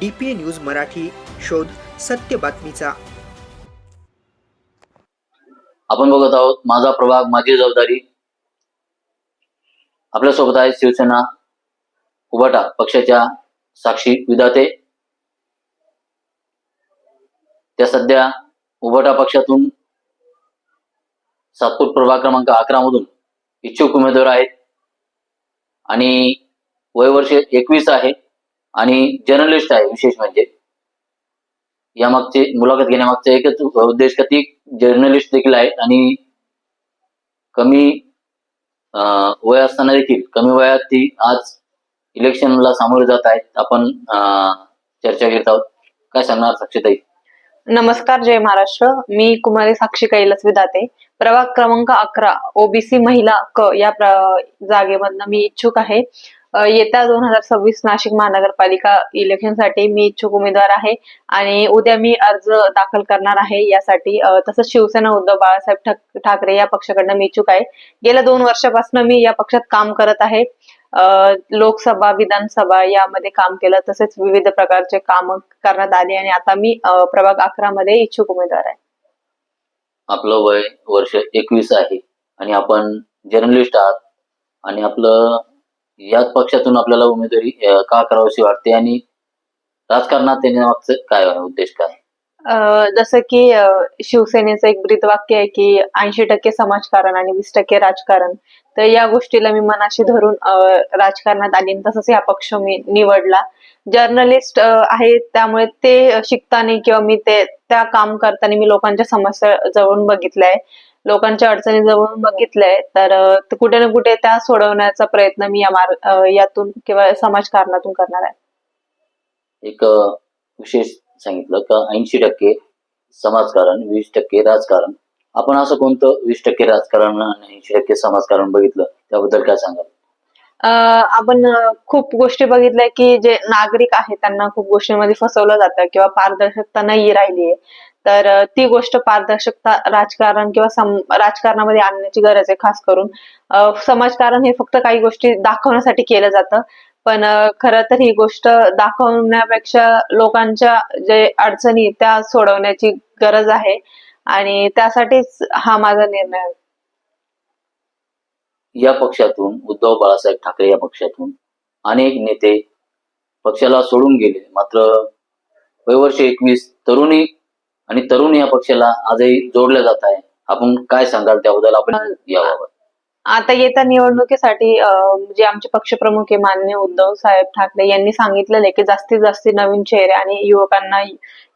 D P A news Marathi शोध सत्य बातमीचा. आपण बघत आहोत माझा प्रभाग माझी जबाबदारी. आपल्यासोबत आहे शिवसेना उभटा पक्षाच्या साक्षी विधाते. त्या सध्या उभटा पक्षातून सातपूर प्रभाग क्रमांक अकरा मधून इच्छुक उमेदवार आहेत. आणि वयवर्ष एकवीस आहे. आणि जर्नलिस्ट आहे विशेष म्हणजे. यामागचे मुलाखत घेण्यामागचा एकच उद्देश का ती जर्नलिस्ट देखील आहेत आणि कमी वय असताना देखील कमी वयात ती आज इलेक्शनला सामोरे जात आहेत. आपण अं, चर्चा घेत आहोत. काय सांगणार साक्षीताई? नमस्कार जय महाराष्ट्र. मी कुमारी साक्षी कैलास विदाते. प्रभाग क्रमांक अकरा ओबीसी महिला क या जागेमधनं मी इच्छुक आहे. येत्या दोन हजार सव्वीस नाशिक महानगरपालिका इलेक्शनसाठी मी इच्छुक उमेदवार आहे आणि उद्या मी अर्ज दाखल करणार आहे यासाठी. तसंच शिवसेना उद्धव बाळासाहेब ठाकरे या पक्षाकडनं मी इच्छुक आहे. गेल्या दोन वर्षापासून मी या पक्षात काम करत आहे. लोकसभा विधानसभा यामध्ये काम केलं तसेच विविध प्रकारचे काम करण्यात आले आणि आता मी प्रभाग अकरा मध्ये इच्छुक उमेदवार आहे. आपलं वय वर्ष एकवीस आहे आणि आपण जर्नलिस्ट आहात आणि आपलं याच पक्षातून आपल्याला उमेदवारी का करावीशी वाटते आणि राजकारणात मागचं काय उद्देश काय? जसं की शिवसेनेचं एक ब्रीदवाक्य आहे की ऐंशी टक्के समाजकारण आणि वीस टक्के राजकारण. तर या गोष्टीला मी मनाशी धरून राजकारणात आली आणि तसंच हा पक्ष मी निवडला. जर्नलिस्ट आहे त्यामुळे ते शिकताना किंवा मी ते त्या काम करताना मी लोकांच्या समस्या जवळून बघितलंय लोकांच्या अडचणी जवळून बघितलंय तर कुठे ना कुठे त्या सोडवण्याचा प्रयत्न मी या यातून किंवा समाजकारणातून करणार आहे. एक विशेष सांगितलं का ऐंशी टक्के समाजकारण वीस टक्के राजकारण. आपण असं कोणतं वीस टक्के राजकारण आणि ऐंशी टक्के समाजकारण बघितलं त्याबद्दल काय सांगाल? आपण खूप गोष्टी बघितल्या की जे नागरिक आहेत त्यांना खूप गोष्टींमध्ये फसवलं जातं किंवा पारदर्शकता नाही राहिली आहे तर ती गोष्ट पारदर्शकता राजकारण किंवा सम- राजकारणामध्ये आणण्याची गरज आहे खास करून. समाजकारण हे फक्त काही गोष्टी दाखवण्यासाठी केलं जातं. पण खर खरं तर ही गोष्ट दाखवण्यापेक्षा लोकांच्या जे अडचणी त्या सोडवण्याची गरज आहे. आणि त्यासाठीच हा माझा निर्णय आहे. या पक्षातून उद्धव बाळासाहेब ठाकरे या पक्षातून अनेक नेते पक्षाला सोडून गेले. मात्र वयवर्ष एकवीस तरुणी आणि तरुण या पक्षाला आजही जोडल्या जात आहे. आपण काय सांगाल त्याबद्दल आपण याबाबत? आता येत्या निवडणुकीसाठी जे आमचे पक्षप्रमुख आहे मान्य उद्धव साहेब ठाकरे यांनी सांगितलेलं आहे की जास्तीत जास्त नवीन चेहरे आणि युवकांना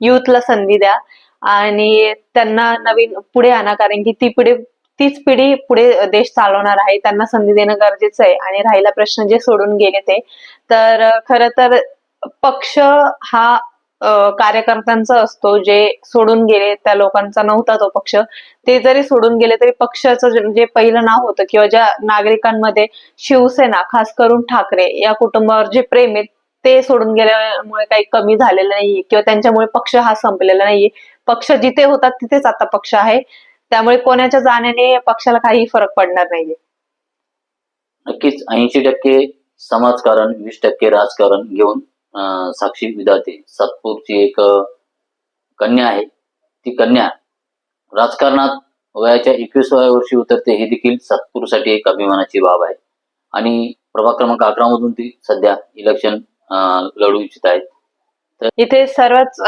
युथला संधी द्या. आणि त्यांना नवीन पुढे आणा कारण की ती पिढी तीच पिढी पुढे देश चालवणार आहे. त्यांना संधी देणं गरजेचं आहे. आणि राहिला प्रश्न जे सोडून गेले ते. तर खरं तर पक्ष हा कार्यकर्त्यांचा असतो जे सोडून गेले त्या लोकांचा नव्हता तो पक्ष. ते जरी सोडून गेले तरी पक्षाचं जे- पहिलं नाव होतं किंवा ज्या नागरिकांमध्ये शिवसेना खास करून ठाकरे या कुटुंबावर जे प्रेम आहे ते सोडून गेल्यामुळे काही कमी झालेलं नाहीये किंवा त्यांच्यामुळे पक्ष हा संपलेला नाहीये. पक्ष जिथे होतात तिथेच आता पक्ष आहे. त्यामुळे कोणाच्या जाण्याने पक्षाला काही फरक पडणार नाहीये. नक्कीच. ऐंशी टक्के समाजकारण वीस टक्के राजकारण घेऊन साक्षी विधाते सातपूरची एक कन्या आहे. ती कन्या राजकारणात वयाच्या एकविसाव्या वर्षी उतरते ही देखील सातपूरसाठी एक अभिमानाची बाब आहे. आणि प्रभाग क्रमांक अकरा मधून ती सध्या इलेक्शन लढू इच्छित आहेत. इथे सर्वच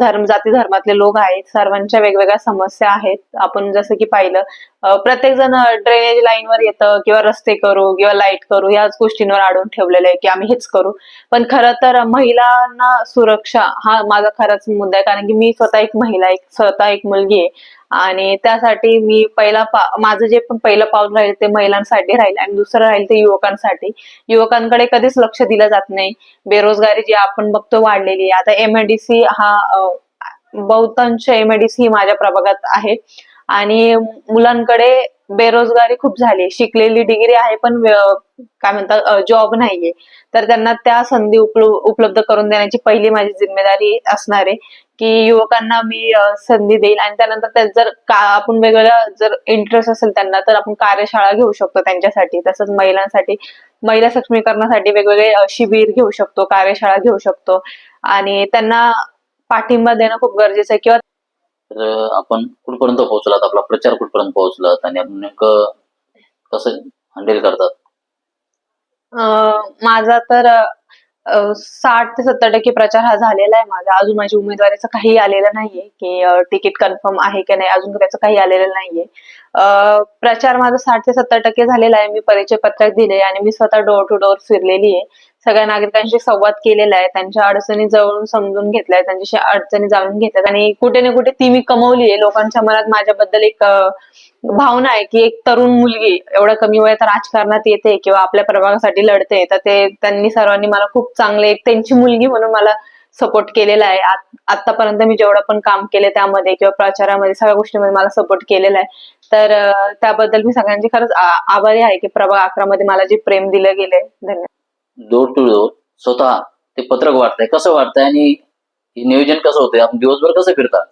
धर्म जाती धर्मातले लोक आहेत. सर्वांच्या वेगवेगळ्या समस्या आहेत. आपण जसं की पाहिलं प्रत्येक जण ड्रेनेज लाईनवर येतं किंवा रस्ते करू किंवा लाइट करू याच गोष्टींवर अडून ठेवलेलं आहे की आम्ही हेच करू. पण खरं तर महिलांना सुरक्षा हा माझा खराच मुद्दा आहे. कारण की मी स्वतः एक महिला एक स्वतः एक मुलगी आहे. आणि त्यासाठी मी पहिला पा माझं जे पण पहिलं पाऊल राहील ते महिलांसाठी राहील आणि दुसरं राहील ते युवकांसाठी. युवकांकडे कधीच लक्ष दिलं जात नाही. बेरोजगारी जी आपण बघतो वाढलेली आहे. आता एमआयडीसी हा बहुतांश एमआयडीसी माझ्या प्रभागात आहे. आणि मुलांकडे बेरोजगारी खूप झाली शिकलेली डिग्री आहे पण काय म्हणतात जॉब नाहीये. तर त्यांना त्या संधी उपलब्ध करून देण्याची पहिली माझी जिम्मेदारी असणार आहे की युवकांना मी संधी देईल आणि त्यानंतर जर का आपण वेगवेगळ्या जर इंटरेस्ट असेल त्यांना तर आपण कार्यशाळा घेऊ शकतो त्यांच्यासाठी. तसंच महिलांसाठी महिला सक्षमीकरणासाठी वेगवेगळे शिबिर घेऊ शकतो कार्यशाळा घेऊ शकतो. आणि त्यांना पाठिंबा देणं खूप गरजेचं आहे. किंवा तर आपण कुठपर्यंत पोहोचलात? आपला प्रचार कुठपर्यंत पोहोचलात? आणि आपण नेमकं कसं हँडल करतात? माझा तर साठ ते सत्तर टक्के प्रचार हा झालेला आहे माझा. अजून माझी उमेदवारीचं काही आलेलं नाहीये की तिकीट कन्फर्म आहे की नाही अजून त्याचं काही आलेलं नाहीये. अं, प्रचार माझा साठ ते सत्तर टक्के झालेला आहे. मी परिचय पत्रक दिले आणि मी स्वतः डोअर टू डोअर फिरलेली आहे. सगळ्या नागरिकांशी संवाद केलेला आहे. त्यांच्या अडचणी जवळून समजून घेतल्या त्यांच्याशी अडचणी जाणून घेतल्यात आणि कुठे ना कुठे ती मी कमवली आहे. लोकांच्या मनात माझ्याबद्दल एक भावना आहे की एक तरुण मुलगी एवढ्या कमी वयात राजकारणात येते किंवा आपल्या प्रभागासाठी लढते. तर ते त्यांनी सर्वांनी मला खूप चांगले एक त्यांची मुलगी म्हणून मला सपोर्ट केलेला आहे. आतापर्यंत मी जेवढं पण काम केलं त्यामध्ये किंवा प्रचारामध्ये सगळ्या गोष्टींमध्ये मला सपोर्ट केलेला आहे. तर त्याबद्दल मी सगळ्यांची खरंच आभारी आहे की प्रभाग अकरा मध्ये मला जे प्रेम दिलं गेलंय. धन्यवाद. डोर टू डोर स्वतः ते पत्रक वाटतंय कसं वाटतंय आणि नियोजन कसं होतंय? आपण दिवसभर कसं फिरतात?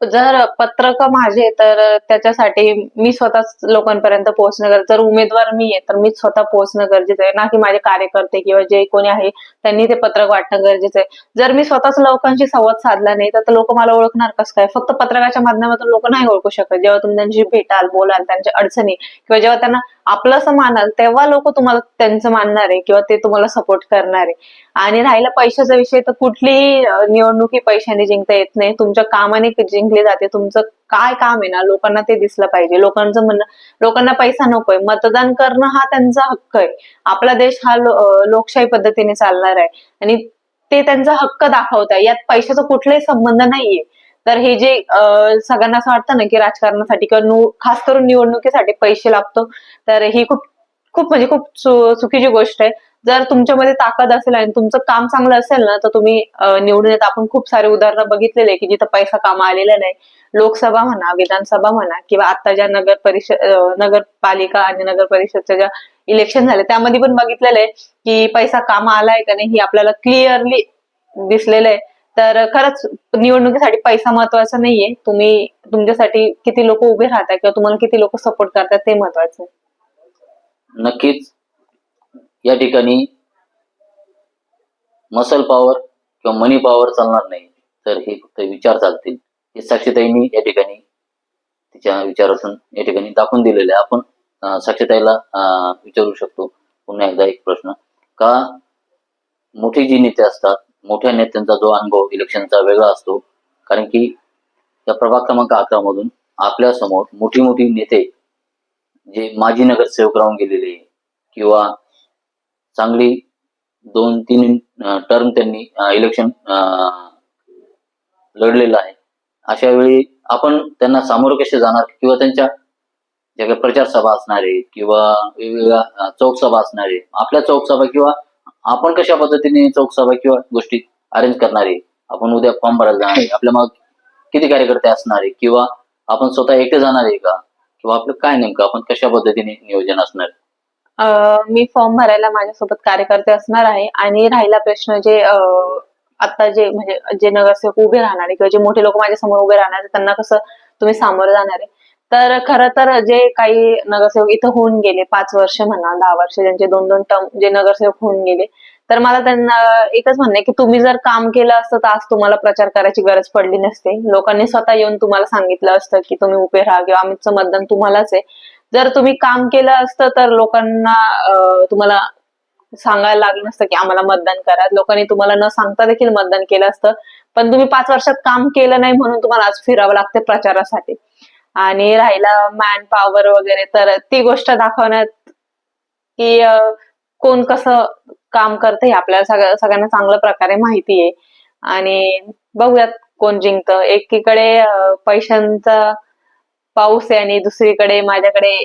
जर पत्रक माझे तर त्याच्यासाठी मी स्वतःच लोकांपर्यंत पोहोचणं गरजेचं. जर उमेदवार मी आहे तर मीच स्वतः पोहोचणं गरजेचं आहे. ना की माझे कार्यकर्ते किंवा जे कोणी आहे त्यांनी ते पत्रक वाटणं गरजेचं आहे. जर मी स्वतःच लोकांशी संवाद साधला नाही तर लोक मला ओळखणार कसं काय? फक्त पत्रकाच्या माध्यमातून लोक नाही ओळखू शकत. जेव्हा तुम्ही त्यांची भेटाल बोलाल त्यांच्या अडचणी किंवा जेव्हा त्यांना आपलं असं मानाल तेव्हा लोक तुम्हाला त्यांचं मानणार आहे किंवा ते तुम्हाला सपोर्ट करणार आहे. आणि राहिला पैशाचा विषय तर कुठलीही निवडणुकी पैशाने जिंकता येत नाही. तुमच्या कामाने जिंकली जाते. तुमचं काय काम आहे ना लोकांना ते दिसलं पाहिजे. लोकांचं म्हणणं लोकांना पैसा नकोय. मतदान करणं हा त्यांचा हक्क आहे. आपला देश हा लो- लोकशाही पद्धतीने चालणार आहे. आणि ते त्यांचा हक्क दाखवत आहे यात पैशाचा कुठलाही संबंध नाहीये. तर हे जे सगळ्यांना असं वाटतं ना की राजकारणासाठी किंवा नु- खास करून निवडणुकीसाठी पैसे लागतो तर ही खूप खूप म्हणजे खूप चुकीची गोष्ट आहे. जर तुमच्यामध्ये ताकद असेल आणि तुमचं काम चांगलं असेल ना तर तुम्ही निवडून येत आपण खूप सारे उदाहरणं बघितलेले आहे की जिथं पैसा कामा आलेला नाही. लोकसभा म्हणा विधानसभा म्हणा किंवा आता ज्या नगर परिषद नगरपालिका आणि नगर परिषदच्या ज्या इलेक्शन झाले त्यामध्ये पण बघितलेलं आहे की पैसा कामा आलाय का नाही ही आपल्याला क्लिअरली दिसलेलं आहे. तर खरंच निवडणुकीसाठी पैसा महत्त्वाचा नाहीये. तुम्ही तुमच्यासाठी किती लोक उभे राहतात किंवा तुम्हाला किती लोक सपोर्ट करतात ते महत्वाचं आहे. नक्कीच. या ठिकाणी मसल पॉवर किंवा मनी पॉवर चालणार नाही. तर हे फक्त विचार चालतील. हे साक्षीताईंनी या ठिकाणी तिच्या विचारातून या ठिकाणी दाखवून दिलेले आहे. आपण साक्षीताईला विचारू शकतो. पुन्हा एकदा एक प्रश्न. का मोठी जी नेते असतात मोठ्या नेत्यांचा जो अनुभव इलेक्शनचा वेगळा असतो. कारण की या प्रभाग क्रमांक अकरा मधून आपल्यासमोर मोठी मोठी नेते जे माजी नगरसेवक राहून गेलेले किंवा चांगली दोन तीन टर्म त्यांनी इलेक्शन लढलेलं आहे. अशा वेळी आपण त्यांना सामोरं कसे जाणार? किंवा त्यांच्या ज्या काही प्रचार सभा असणार किंवा वेगवेगळ्या चौकसभा असणारे असणार आपल्या चौकसभा किंवा आपण कशा पद्धतीने चौक सभा किंवा गोष्टी अरेंज करणार आहे? आपण उद्या फॉर्म भरायला जाणार आहे. आपल्या मग किती कार्यकर्ते असणार आहे? किंवा आपण स्वतः एकटे जाणार आहे का? किंवा आपलं काय नेमकं? आपण कशा पद्धतीने नियोजन असणार मी फॉर्म भरायला माझ्यासोबत कार्यकर्ते असणार आहे. आणि राहिला प्रश्न जे आता जे म्हणजे जे नगरसेवक उभे राहणार आहे किंवा जे मोठे लोक माझ्यासमोर उभे राहणार आहे त्यांना कसं तुम्ही सामोरं जाणार आहे? तर खर तर जे काही नगरसेवक इथं होऊन गेले पाच वर्ष म्हणा दहा वर्ष ज्यांचे दोन दोन टर्म जे नगरसेवक होऊन गेले तर मला त्यांना एकच म्हणणं की तुम्ही जर काम केलं असतं तर आज तुम्हाला प्रचार करायची गरज पडली नसते. लोकांनी स्वतः येऊन तुम्हाला सांगितलं असतं की तुम्ही उभे राहा किंवा आमचं मतदान तुम्हालाच आहे. जर तुम्ही काम केलं असतं तर लोकांना तुम्हाला सांगायला लागलं नसतं की आम्हाला मतदान करा. लोकांनी तुम्हाला न सांगता देखील मतदान केलं असतं. पण तुम्ही पाच वर्षात काम केलं नाही म्हणून तुम्हाला आज फिरावं लागते प्रचारासाठी. आणि राहिला मॅन पॉवर वगैरे तर ती गोष्ट दाखवण्यात की कोण कसं काम करतं हे आपल्याला सगळ्या सगळ्यांना चांगल्या प्रकारे माहिती आहे. आणि बघूयात कोण जिंकतं. एकीकडे पैशांचा पाऊस आहे आणि दुसरीकडे माझ्याकडे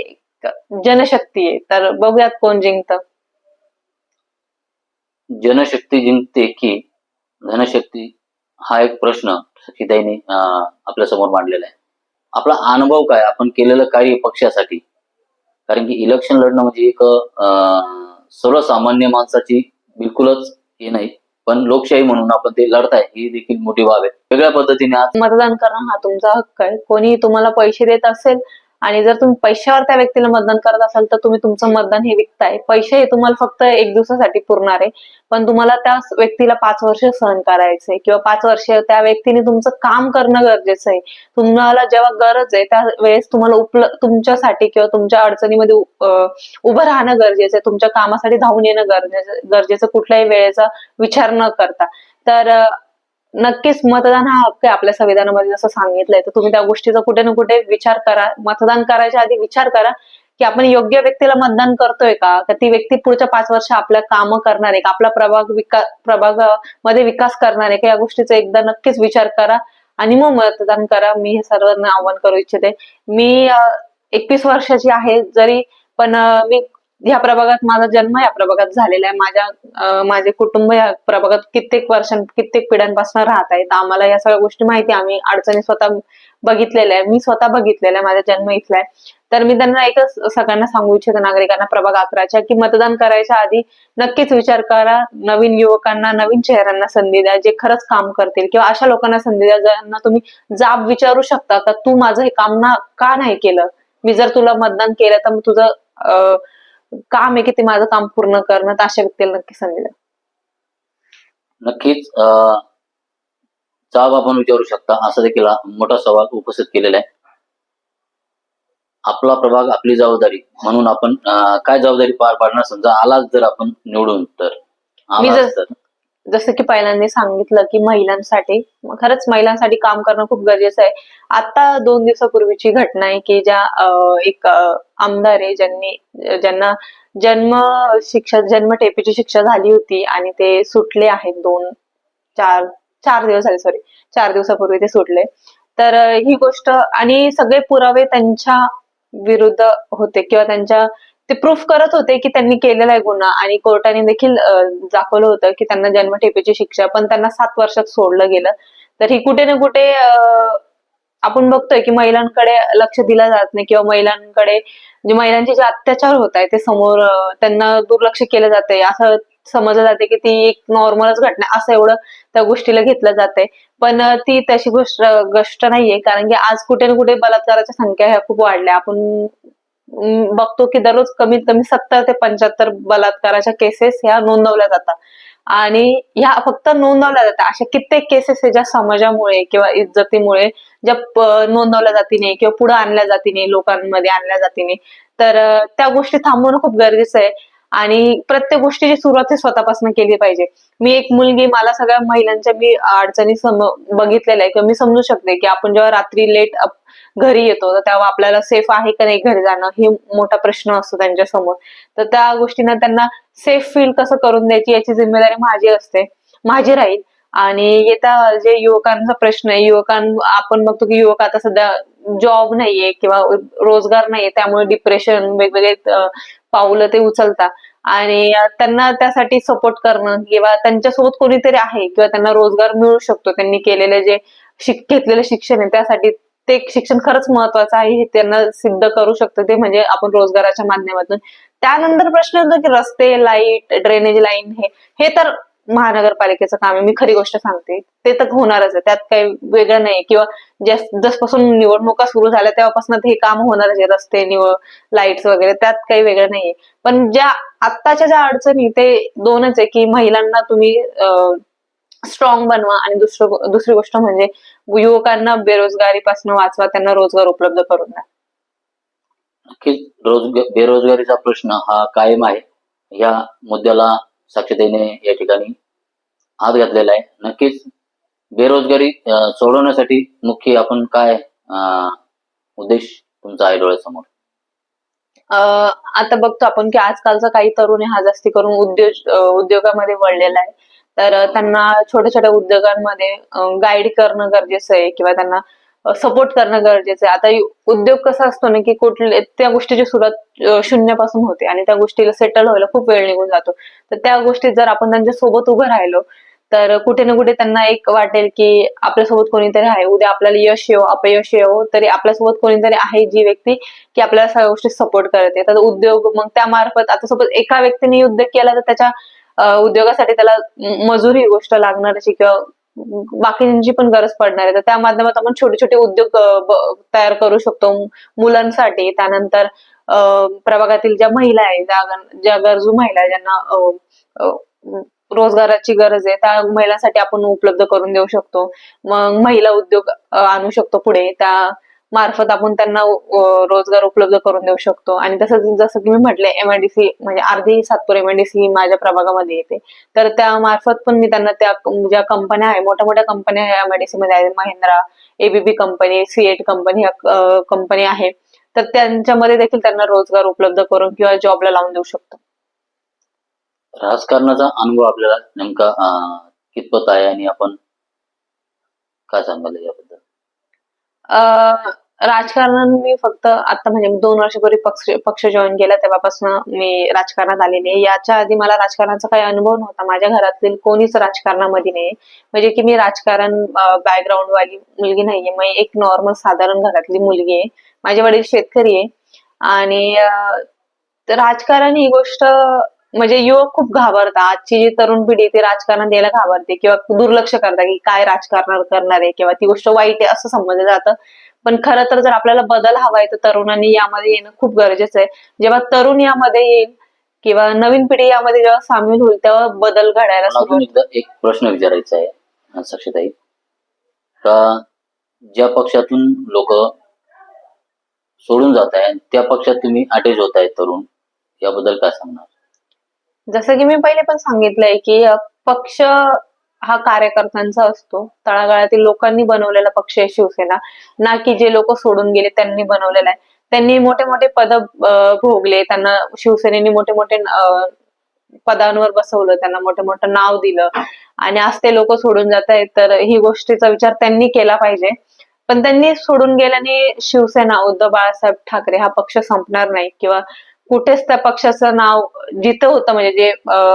जनशक्ती आहे. तर बघूयात कोण जिंकतं. जनशक्ती जिंकते की धनशक्ती हा एक प्रश्न सखीताईने आपल्यासमोर मांडलेला आहे. आपला अनुभव काय? आपण केलेलं कार्य पक्षासाठी? कारण की इलेक्शन लढणं म्हणजे एक अं, सर्वसामान्य माणसाची बिलकुलच हे नाही. पण लोकशाही म्हणून आपण ते लढताय ही देखील मोठी बाब आहे. वेगळ्या पद्धतीने मतदान करणं हा तुमचा हक्क आहे. कोणी तुम्हाला पैसे देत असेल आणि जर तुम्ही पैशावर त्या व्यक्तीला मतदान करत असाल तर तुम्ही तुमचं मतदान हे विकताय. पैसे हे तुम्हाला फक्त एक दिवसासाठी पुरणार. आहे पण तुम्हाला त्या व्यक्तीला पाच वर्ष सहन करायचंय किंवा पाच वर्ष त्या व्यक्तीने तुमचं काम करणं गरजेचं आहे. तुम्हाला जेव्हा गरज आहे त्या वेळेस तुम्हाला उपल तुमच्यासाठी किंवा तुमच्या अडचणीमध्ये उभं राहणं गरजेचं आहे. तुमच्या कामासाठी धावून येणं गरजेचं गरजेचं कुठल्याही वेळेचा विचार न करता. तर नक्कीच मतदान हा हक्क आहे आपल्या संविधानामध्ये जसं सांगितलंय. तर तुम्ही त्या गोष्टीचा कुठे ना कुठे विचार करा. मतदान करायच्या आधी विचार करा की आपण योग्य व्यक्तीला मतदान करतोय का? ती व्यक्ती पुढच्या पाच वर्ष आपल्या कामं करणार आहे का? आपला प्रभाग विकास प्रभागामध्ये विकास करणार आहे का? या गोष्टीचा एकदा नक्कीच विचार करा आणि मग मतदान करा. मी हे सर्वांना आव्हान करू इच्छिते. मी एकवीस वर्षाची आहे जरी पण मी या प्रभागात माझा जन्म या प्रभागात झालेला आहे. माझ्या माझे कुटुंब या प्रभागात कित्येक वर्षां कित्येक पिढ्यांपासून राहत आहेत. आम्हाला या सगळ्या गोष्टी माहिती आम्ही अडचणी स्वतः बघितलेल्या आहे. मी स्वतः बघितलेल्या आहे. माझा जन्म इथला आहे. तर मी त्यांना एकच सगळ्यांना सांगू इच्छितो नागरिकांना प्रभाग अकराच्या की मतदान करायच्या आधी नक्कीच विचार करा. नवीन युवकांना नवीन चेहऱ्यांना संधी द्या. जे खरंच काम करतील किंवा अशा लोकांना संधी द्या ज्यांना तुम्ही जाब विचारू शकता. का तू माझं हे काम ना का नाही केलं? मी जर तुला मतदान केलं तर मग तुझं अं, काम आहे की ते माझं काम पूर्ण करणं तर अशा व्यक्तीला नक्की संधी द्या. नक्कीच अं, जाब आपण विचारू शकता. असा देखील मोठा सवाल उपस्थित केलेला आहे. आपला प्रभाग आपली जबाबदारी म्हणून आपण काय जबाबदारी पार पाडणार? समजा आलाच जर आपण निवडून तर आलाच तर. जसं की पहिल्यांदा सांगितलं की महिलांसाठी खरंच महिलांसाठी काम करणं खूप गरजेचं आहे. आता दोन दिवसापूर्वीची घटना आहे की ज्या एक आमदार आहे ज्यांनी ज्यांना जन्म शिक्षा जन्मठेपेची शिक्षा झाली होती आणि ते सुटले आहेत दोन चार चार दिवस झाले सॉरी चार दिवसापूर्वी ते सुटले. तर ही गोष्ट आणि सगळे पुरावे त्यांच्या विरुद्ध होते किंवा त्यांच्या ते प्रूफ करत होते की त्यांनी केलेला आहे गुन्हा. आणि कोर्टाने देखील दाखवलं होतं की त्यांना जन्मठेपेची शिक्षा पण त्यांना सात वर्षात सोडलं गेलं. तर ही कुठे ना कुठे आपण बघतोय की महिलांकडे लक्ष दिलं जात नाही किंवा महिलांकडे जे महिलांचे जे अत्याचार होत आहे ते समोर त्यांना दुर्लक्ष केलं जाते असं समजलं जाते की ती एक नॉर्मलच घटना असं एवढं त्या गोष्टीला घेतलं जाते पण ती तशी गोष्ट गोष्ट नाहीये. कारण की आज कुठे ना कुठे बलात्काराच्या संख्या ह्या खूप वाढल्या. आपण बघतो की दररोज कमीत कमी सत्तर ते पंच्याहत्तर बलात्काराच्या केसेस ह्या नोंदवल्या जातात. आणि ह्या फक्त नोंदवल्या जातात. अशा कित्येक केसेस आहे ज्या समाजामुळे किंवा इज्जतीमुळे ज्या नोंदवल्या जातीने किंवा पुढे आणल्या जातीने लोकांमध्ये आणल्या जातीने. तर त्या गोष्टी थांबवणं खूप गरजेचं आहे. आणि प्रत्येक गोष्टीची सुरुवात ही स्वतःपासून केली पाहिजे. मी एक मुलगी मला सगळ्या महिलांच्या मी अडचणी सम बघितलेल्या आहे किंवा मी समजू शकते की आपण जेव्हा रात्री लेट घरी येतो तर तेव्हा आपल्याला सेफ आहे का नाही घरी जाणं? हे मोठा प्रश्न असतो त्यांच्यासमोर तर त्या गोष्टींना त्यांना सेफ फील कसं करून द्यायची याची जिम्मेदारी माझी असते. माझी राहील. आणि येत्या जे युवकांचा प्रश्न आहे युवकां आपण बघतो की युवक आता सध्या जॉब नाहीये किंवा रोजगार नाहीये त्यामुळे डिप्रेशन वेगवेगळे पावलं ते उचलतात. आणि त्यांना त्यासाठी सपोर्ट करणं किंवा त्यांच्यासोबत कोणीतरी आहे किंवा त्यांना रोजगार मिळू शकतो त्यांनी केलेले जे शिक घेतलेलं शिक्षण आहे त्यासाठी ते शिक्षण खरंच महत्वाचं आहे हे त्यांना सिद्ध करू शकतं ते म्हणजे आपण रोजगाराच्या माध्यमातून. त्यानंतर प्रश्न होतो की रस्ते लाइट ड्रेनेज लाईन हे हे तर महानगरपालिकेचं काम आहे मी खरी गोष्ट सांगते. ते तर होणारच आहे. त्यात काही वेगळं नाही. किंवा जसपासून निवडणुका सुरू झाल्या तेव्हापासून हे काम होणारच आहे. रस्ते निवड लाईट्स वगैरे त्यात काही वेगळं नाहीये. पण ज्या आत्ताच्या ज्या अडचणी ते दोनच आहे की महिलांना तुम्ही स्ट्रॉंग बनवा आणि दुसरं दुसरी गोष्ट म्हणजे युवकांना बेरोजगारीपासून वाचवा त्यांना रोजगार उपलब्ध करून द्या. नक्कीच. रोजगार बेरोजगारीचा प्रश्न हा कायम आहे. या मुद्द्याला साक्षतेने या ठिकाणी हात घातलेला आहे. नक्कीच बेरोजगारी सोडवण्यासाठी मुख्य आपण काय अं, उद्देश तुमचा आहे डोळ्यासमोर? अं, आता बघतो आपण की आजकालचा काही तरुण हा जास्ती करून उद्योग उद्योगामध्ये वळलेला आहे. तर त्यांना छोट्या छोट्या उद्योगांमध्ये गाईड करणं गरजेचं आहे किंवा त्यांना सपोर्ट करणं गरजेचं आहे. आता उद्योग कसा असतो ना की कुठले त्या गोष्टीची सुरुवात शून्यापासून होते आणि त्या गोष्टीला सेटल व्हायला खूप वेळ निघून जातो. तर त्या गोष्टीत जर आपण त्यांच्यासोबत उभं राहिलो तर कुठे ना कुठे त्यांना एक वाटेल की आपल्यासोबत कोणीतरी आहे. उद्या आपल्याला यश येवो अपयश येऊ तरी आपल्यासोबत कोणीतरी आहे जी व्यक्ती की आपल्याला सगळ्या गोष्टी सपोर्ट करते. तर उद्योग मग त्यामार्फत आता सोबत एका व्यक्तीने उद्योग केला तर त्याच्या उद्योगासाठी त्याला मजुरी मजूर ही गोष्ट लागणारची किंवा बाकींची पण गरज पडणार आहे. तर त्या माध्यमात आपण छोटे छोटे उद्योग तयार करू शकतो मुलांसाठी. त्यानंतर प्रभागातील ज्या महिला आहेत ज्या ज्या गरजू महिला ज्यांना रोजगाराची गरज आहे त्या महिलांसाठी आपण उपलब्ध करून देऊ शकतो. मग महिला उद्योग आणू शकतो पुढे. त्या मार्फत आपण त्यांना रोजगार उपलब्ध करून देऊ शकतो. आणि तसंच जसं की मी म्हटले एमआयडीसी म्हणजे अर्धी सातपूर एमआयडीसी माझ्या प्रभागामध्ये येते. तर त्या मार्फत पण मी त्यांना त्या ज्या कंपन्या आहे मोठ्या मोठ्या कंपन्या एमआयडीसी मध्ये आहेत. Mahindra ABB company CEAT company ह्या कंपनी आहे. तर त्यांच्यामध्ये देखील त्यांना रोजगार उपलब्ध करून किंवा जॉबला लावून देऊ शकतो. राजकारणाचा अनुभव आपल्याला नेमका कितपत आहे आणि आपण काय सांगाल याबद्दल? राजकारण मी फक्त आता म्हणजे दोन वर्षापूर्वी पक्ष पक्ष जॉईन केला तेव्हापासून मी राजकारणात आलेली आहे. याच्या आधी मला राजकारणाचा काही अनुभव नव्हता. माझ्या घरातील कोणीच राजकारणामध्ये नाही. म्हणजे की मी राजकारण बॅकग्राऊंड वाली मुलगी नाहीये. मी एक नॉर्मल साधारण घरातली मुलगी आहे. माझे वडील शेतकरी आहे. आणि राजकारण ही गोष्ट म्हणजे युवक खूप घाबरतात. आजची जी तरुण पिढी ती राजकारण द्यायला घाबरते किंवा दुर्लक्ष करतात की काय राजकारण करणार आहे किंवा ती गोष्ट वाईट आहे असं समजलं जातं. पण खरं तर जर आपल्याला बदल हवाय तर तरुणांनी यामध्ये येणं खूप गरजेचं आहे. जेव्हा तरुण यामध्ये येईल किंवा नवीन पिढी यामध्ये जेव्हा सामील होईल तेव्हा बदल घडायला एक प्रश्न विचारायचा आहे साक्षीताई. का ज्या पक्षातून लोक सोडून जात आहे त्या पक्षात तुम्ही अटॅच होत आहे तरुण याबद्दल काय सांगणार? जसं की मी पहिले पण सांगितलंय की पक्ष हा कार्यकर्त्यांचा असतो. तळागाळातील लोकांनी बनवलेला पक्ष आहे शिवसेना. ना की जे लोक सोडून गेले त्यांनी बनवलेला आहे. त्यांनी मोठे मोठे पद भोगले. त्यांना शिवसेनेने मोठे मोठे पदांवर बसवलं. त्यांना मोठं मोठं नाव दिलं. आणि आज ते लोक सोडून जात आहेत तर ही गोष्टीचा विचार त्यांनी केला पाहिजे. पण त्यांनी सोडून गेल्याने शिवसेना उद्धव बाळासाहेब ठाकरे हा पक्ष संपणार नाही. किंवा कुठेच त्या पक्षाचं नाव जिथं होतं म्हणजे जे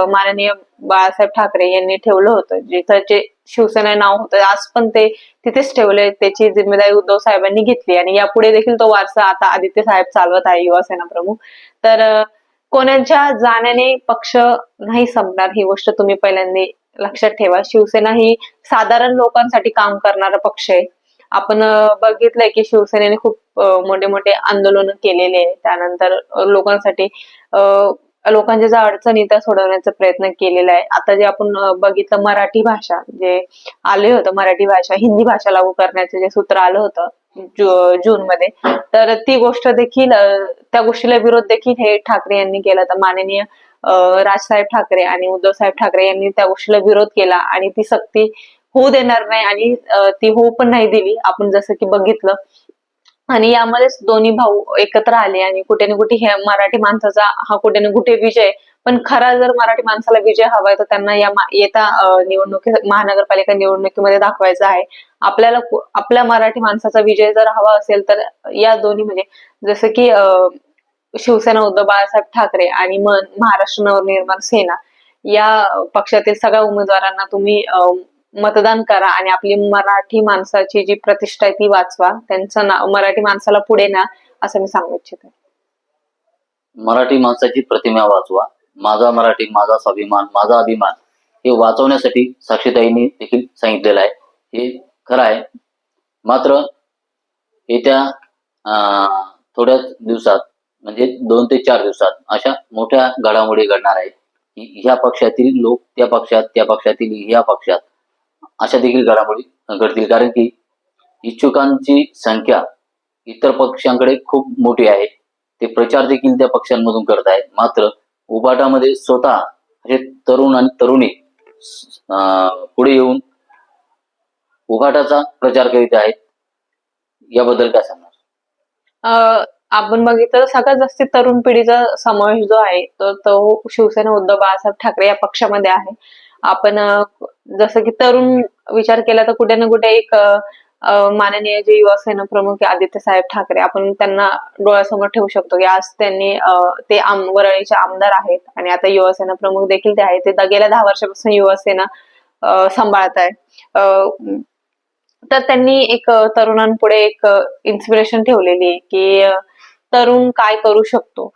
माननीय बाळासाहेब ठाकरे यांनी ठेवलं होतं जिथं जे शिवसेना नाव होतं आज पण ते तिथेच ठेवले त्याची जिम्मेदारी उद्धव साहेबांनी घेतली आणि यापुढे देखील तो वारसा आता आदित्य साहेब चालवत आहे युवासेना प्रमुख. तर कोणाच्या जाण्याने पक्ष नाही संपणार ही गोष्ट तुम्ही पहिल्यांदा लक्षात ठेवा. शिवसेना ही साधारण लोकांसाठी काम करणारा पक्ष आहे. आपण बघितलंय की शिवसेनेने खूप मोठे मोठे आंदोलन केलेले आहे. त्यानंतर लोकांसाठी लोकांच्या ज्या अडचणी त्या सोडवण्याचा प्रयत्न केलेला आहे. आता जे आपण बघितलं मराठी भाषा जे आले होतं मराठी भाषा हिंदी भाषा लागू करण्याचं जे सूत्र आलं होतं जून मध्ये तर ती गोष्ट देखील त्या गोष्टीला विरोध देखील हे ठाकरे यांनी केला तर माननीय राजसाहेब ठाकरे आणि उद्धव साहेब ठाकरे यांनी त्या गोष्टीला विरोध केला आणि ती सक्ती होऊ देणार नाही आणि ती होऊ पण नाही दिली. आपण जसं की बघितलं. आणि यामध्येच दोन्ही भाऊ एकत्र आले आणि कुठे ना कुठे हे मराठी माणसाचा हा कुठे ना कुठे विजय. पण खरा जर मराठी माणसाला विजय हवाय तर त्यांना या येता येत्या निवडणुकी महानगरपालिका निवडणुकीमध्ये दाखवायचा आहे. आपल्याला आपल्या मराठी माणसाचा विजय जर हवा असेल तर या दोन्ही म्हणजे जसं की अं, शिवसेना उद्धव बाळासाहेब ठाकरे आणि मन महाराष्ट्र नवनिर्माण सेना या पक्षातील सगळ्या उमेदवारांना तुम्ही अं, मतदान करा आणि आपली मराठी माणसाची जी प्रतिष्ठा आहे ती वाचवा. त्यांचं नाव मराठी माणसाला पुढे ना असं मी सांगू इच्छिते. मराठी माणसाची प्रतिमा वाचवा. माझा मराठी माझा स्वाभिमान माझा अभिमान. हे वाचवण्यासाठी साक्षीताईंनी देखील सांगितलेलं आहे. हे खरं आहे. मात्र येत्या अं, थोड्याच दिवसात म्हणजे दोन ते चार दिवसात अशा मोठ्या घडामोडी घडणार आहे की ह्या पक्षातील लोक त्या पक्षात त्या पक्षातील ह्या पक्षात अशा देखील घडामोडी घडतील. कारण की इच्छुकांची संख्या इतर पक्षांकडे खूप मोठी आहे. ते प्रचार देखील त्या पक्षांमधून करत आहेत. मात्र उबाटामध्ये स्वतः हे तरुण आणि तरुणी पुढे येऊन उबाटाचा प्रचार करीत आहेत. याबद्दल काय सांगणार? अं, आपण बघितलं तर सगळ्यात जास्त तरुण पिढीचा समावेश जो आहे तो तो शिवसेना उद्धव बाळासाहेब ठाकरे या पक्षामध्ये आहे. आपण जसं की तरुण विचार केला तर कुठे ना कुठे एक माननीय जे युवा सेना प्रमुख आदित्य साहेब ठाकरे आपण त्यांना डोळ्यासमोर ठेवू शकतो की आज त्यांनी ते आम वरळीचे आमदार आहेत आणि आता युवासेना प्रमुख देखील ते आहेत. ते गेल्या दहा वर्षापासून युवासेना सांभाळत आहे. सांभाळताय अ, तर त्यांनी एक तरुणांपुढे एक इन्स्पिरेशन ठेवलेली आहे की तरुण काय करू शकतो?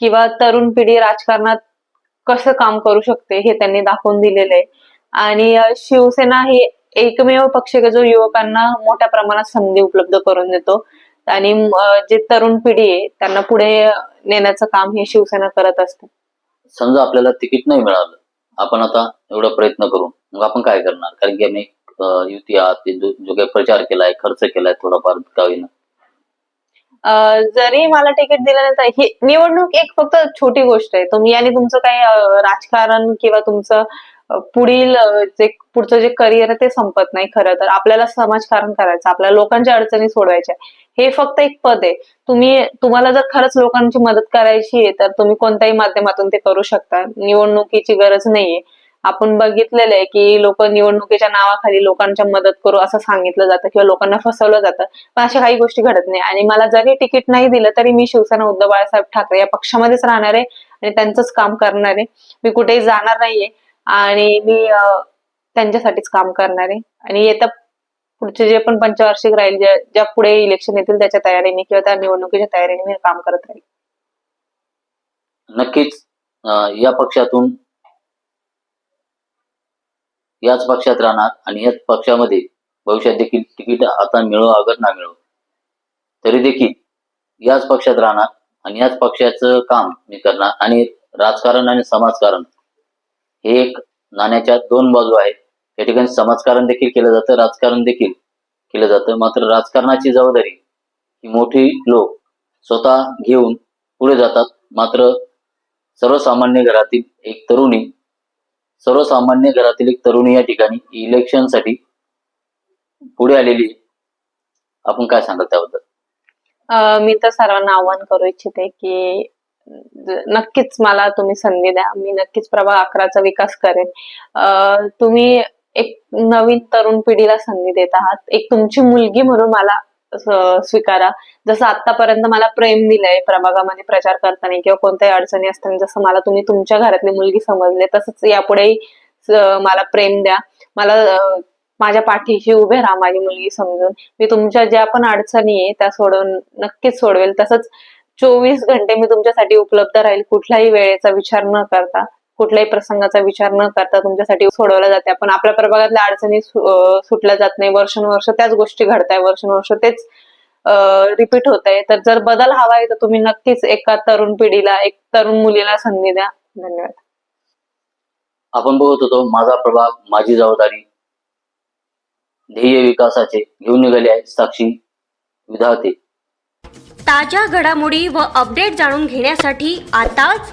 किंवा तरुण पिढी राजकारणात कसं काम करू शकते हे त्यांनी दाखवून दिलेलं आहे. आणि शिवसेना ही एकमेव पक्ष का जो युवकांना मोठ्या प्रमाणात संधी उपलब्ध करून देतो. आणि जे तरुण पिढी आहे त्यांना पुढे नेण्याचं काम हे शिवसेना करत असते. समजा आपल्याला तिकीट नाही मिळालं आपण आता एवढा प्रयत्न करू. मग आपण काय करणार? कारण की आम्ही युती आहात जो काही प्रचार केलाय खर्च केलाय थोडाफार का जरी मला तिकीट दिलं नाही तर ही निवडणूक एक फक्त छोटी गोष्ट आहे. तुम्ही आणि तुमचं काही राजकारण किंवा तुमचं पुढील जे पुढचं जे करिअर आहे ते संपत नाही खरं तर. आपल्याला समाजकारण करायचं आपल्याला लोकांच्या अडचणी सोडवायच्या हे फक्त एक पद आहे. तुम्ही तुम्हाला जर खरंच लोकांची मदत करायची आहे तर तुम्ही कोणत्याही माध्यमातून ते करू शकता. निवडणुकीची गरज नाहीये. आपण बघितलेलं आहे की लोक निवडणुकीच्या नावाखाली लोकांच्या मदत करू असं सांगितलं जातं किंवा लोकांना फसवलं जातं. पण अशा काही गोष्टी घडत नाही. आणि मला जरी तिकीट नाही दिलं तरी मी शिवसेना उद्धव बाळासाहेब ठाकरे या पक्षामध्येच राहणार आहे आणि त्यांचंच काम करणार आहे. मी कुठेही जाणार नाहीये आणि मी त्यांच्यासाठीच काम करणार आहे. आणि येत्या पुढचे जे पण पंचवार्षिक राहील ज्या ज्या पुढे इलेक्शन येतील त्याच्या तयारीने किंवा त्या निवडणुकीच्या तयारीने मी काम करत राहील. नक्कीच या पक्षातून याच पक्षात राहणार आणि याच पक्षामध्ये भविष्यात देखील तिकीट आता मिळो अगर ना मिळो तरी देखील याच पक्षात राहणार आणि याच पक्षाचं काम मी करणार आणि राजकारण आणि समाजकारण हे एक नाण्याच्या दोन बाजू आहेत. या ठिकाणी समाजकारण देखील केलं जातं राजकारण देखील केलं जातं. मात्र राजकारणाची जबाबदारी ही मोठी लोक स्वतः घेऊन पुढे जातात. मात्र सर्वसामान्य घरातील एक तरुणी सर्वसामान्य घरातील एक तरुणी या ठिकाणी इलेक्शनसाठी पुढे आलेली आहे. आपण काय सांगाल त्याबद्दल? अं, मी तर सर्वांना आव्हान करू इच्छिते की ज- नक्कीच मला तुम्ही संधी द्या. मी नक्कीच प्रभाग अकराचा विकास करेन. अं, तुम्ही एक नवीन तरुण पिढीला संधी देत आहात. एक तुमची मुलगी म्हणून मला स्वीकारा. जसं आतापर्यंत मला प्रेम दिलंय प्रभागामध्ये प्रचार करताना किंवा कोणत्याही अडचणी असताना जसं मला तुम्ही तुमच्या घरातली मुलगी समजले तसंच यापुढेही मला प्रेम द्या. मला माझ्या पाठीशी उभे राहा माझी मुलगी समजून. मी तुमच्या ज्या पण अडचणी आहे त्या सोडवून नक्कीच सोडवेल. तसंच चोवीस घंटे मी तुमच्यासाठी उपलब्ध राहील. कुठल्याही वेळेचा विचार न करता. कुठल्याही प्रसंगाचा विचार न करता तुमच्यासाठी सोडवल्या जाते. पण आपल्या प्रभागातल्या अडचणी सुटल्या जात नाही. वर्षानुवर्ष त्याच गोष्टी घडताय. वर्षानुवर्ष तेच रिपीट होत आहे तर जर बदल हवा आहे तर तुम्ही नक्कीच एका तरुण पिढीला एक तरुण मुलीला संधी द्या. धन्यवाद. आपण बघत होतो माझा प्रभाग माझी जबाबदारी ध्येय विकासाचे घेऊन निघाले आहे साक्षी विधाते. ताज्या घडामोडी व अपडेट जाणून घेण्यासाठी आताच